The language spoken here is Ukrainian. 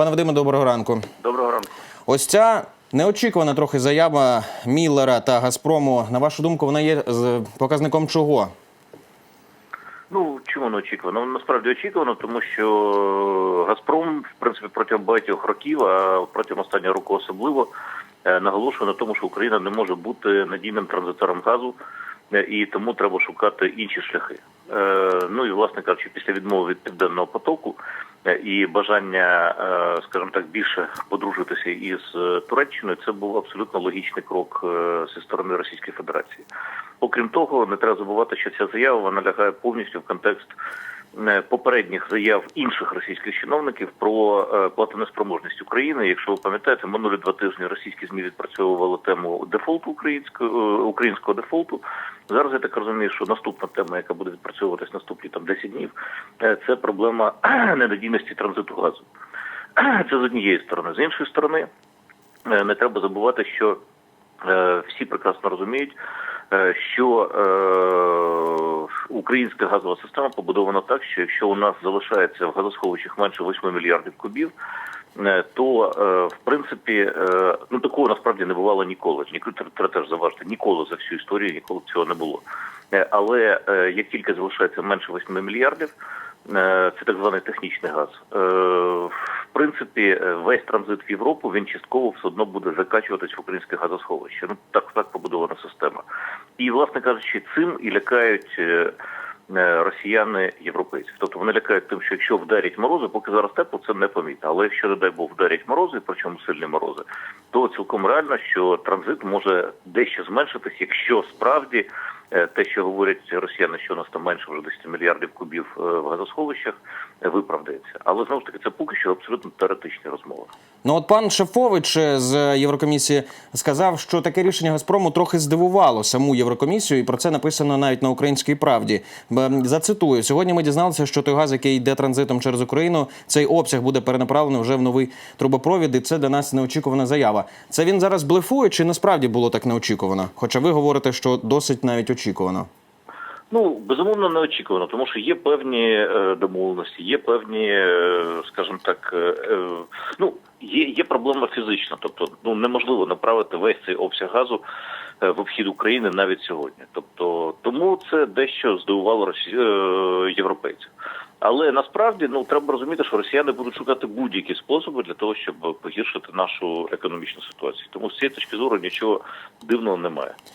Пане Вадиме, доброго ранку. Доброго ранку. Ось ця неочікувана трохи заява Міллера та Газпрому. На вашу думку, вона є показником чого? Ну чому не очікувано? Ну, Насправді очікувано, тому що Газпром, в принципі, протягом багатьох років, а протягом останнього року особливо е, наголошує на тому, що Україна не може бути надійним транзитором газу, е, і тому треба шукати інші шляхи. Е, Ну і власне кажучи, після відмови від південного потоку е, і бажання, е, скажімо так, більше подружитися із е, Туреччиною, це був абсолютно логічний крок е, зі сторони Російської Федерації. Окрім того, не треба забувати, що ця заява вона лягає повністю в контекст е, попередніх заяв інших російських чиновників про е, платонеспроможність України. Якщо ви пам'ятаєте, минулі два тижні російські змі відпрацьовували тему дефолту українського е, українського дефолту. Зараз я так розумію, що наступна тема, яка буде відпрацьовуватись наступні там 10 днів, е, це проблема ненадійності транзиту газу. Це з однієї сторони, з іншої сторони. Е, Не треба забувати, що е, всі прекрасно розуміють, е, що е, українська газова система побудована так, що якщо у нас залишається в газосховищах менше 8 мільярдів кубів, е, то е, в принципі е, ну такого насправді не бувало ніколи. Треба теж заважити, ніколи за всю історію ніколи цього не було. Е, Але е, як тільки залишається менше 8 мільярдів, е, це так званий технічний газ. е, В принципі, е, весь транзит в Європу він частково все одно буде закачуватись в українське газосховище. Ну так так побудована система. І, власне кажучи, цим і лякають. е, е, Росіяни європейців, тобто вони лякають тим, що якщо вдарять морози, поки зараз тепло, це не помітно. Але якщо не дай Бог вдарять морози, причому сильні морози, то цілком реально, що транзит може дещо зменшитись, якщо справді те, що говорять росіяни, що у нас там менше вже 10 мільярдів кубів е, в газосховищах, е, виправдається. Але знову ж таки, це поки що абсолютно теоретичні розмови. Ну от пан Шефович е, з Єврокомісії сказав, що таке рішення Газпрому трохи здивувало саму Єврокомісію, і про це написано навіть на українській правді. Зацитую: сьогодні ми дізналися, що той газ, який йде транзитом через Україну, цей обсяг буде перенаправлений вже в новий трубопровід. І це для нас неочікувана заява. Це він зараз блефує, чи насправді було так неочікувано? Хоча ви говорите, що досить навіть очікувано. Ну безумовно неочікувано, тому що є певні е, домовленості, є певні, е, скажімо так, е, ну є, є проблема фізична, тобто ну неможливо направити весь цей обсяг газу в обхід України навіть сьогодні. Тобто тому це дещо здивувало росі... європейців. Але насправді ну треба розуміти, що росіяни будуть шукати будь-які способи для того, щоб погіршити нашу економічну ситуацію. Тому з цієї точки зору нічого дивного немає.